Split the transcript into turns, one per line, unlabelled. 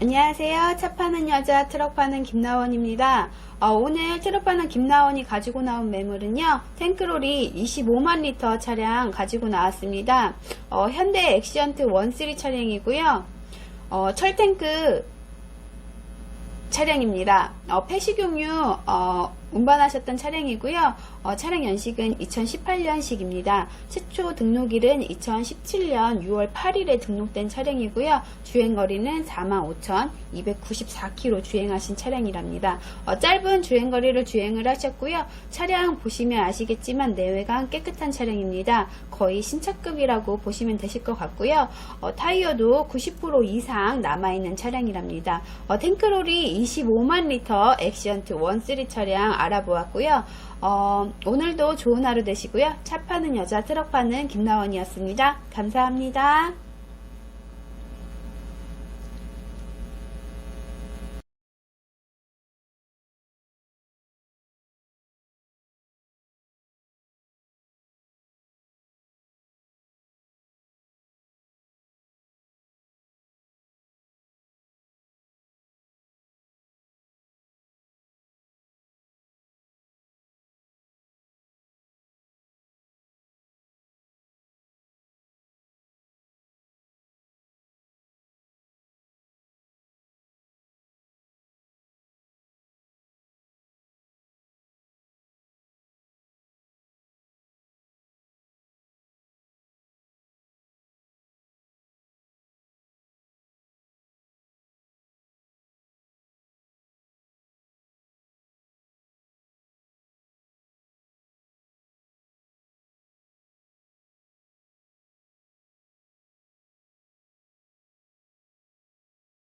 안녕하세요. 차 파는 여자 트럭 파는 김나원입니다. 어, 오늘 트럭 파는 김나원이 가지고 나온 매물은요. 탱크롤이 25만 리터 차량 가지고 나왔습니다. 어, 현대 엑시언트 1.3 차량이고요. 어, 철탱크 차량입니다. 어, 폐식용유 어, 운반하셨던 차량이고요. 어, 차량 연식은 2018년식입니다. 최초 등록일은 2017년 6월 8일에 등록된 차량이고요. 주행거리는 45,294km 주행하신 차량이랍니다. 어, 짧은 주행거리를 주행을 하셨고요. 차량 보시면 아시겠지만 내외가 깨끗한 차량입니다. 거의 신차급이라고 보시면 되실 것 같고요. 어, 타이어도 90% 이상 남아있는 차량이랍니다. 어, 탱크롤이 25만 리터 엑시언트 1.3 차량 알아보았고요. 어, 오늘도 좋은 하루 되시고요. 차 파는 여자 트럭 파는 김나원이었습니다. 감사합니다.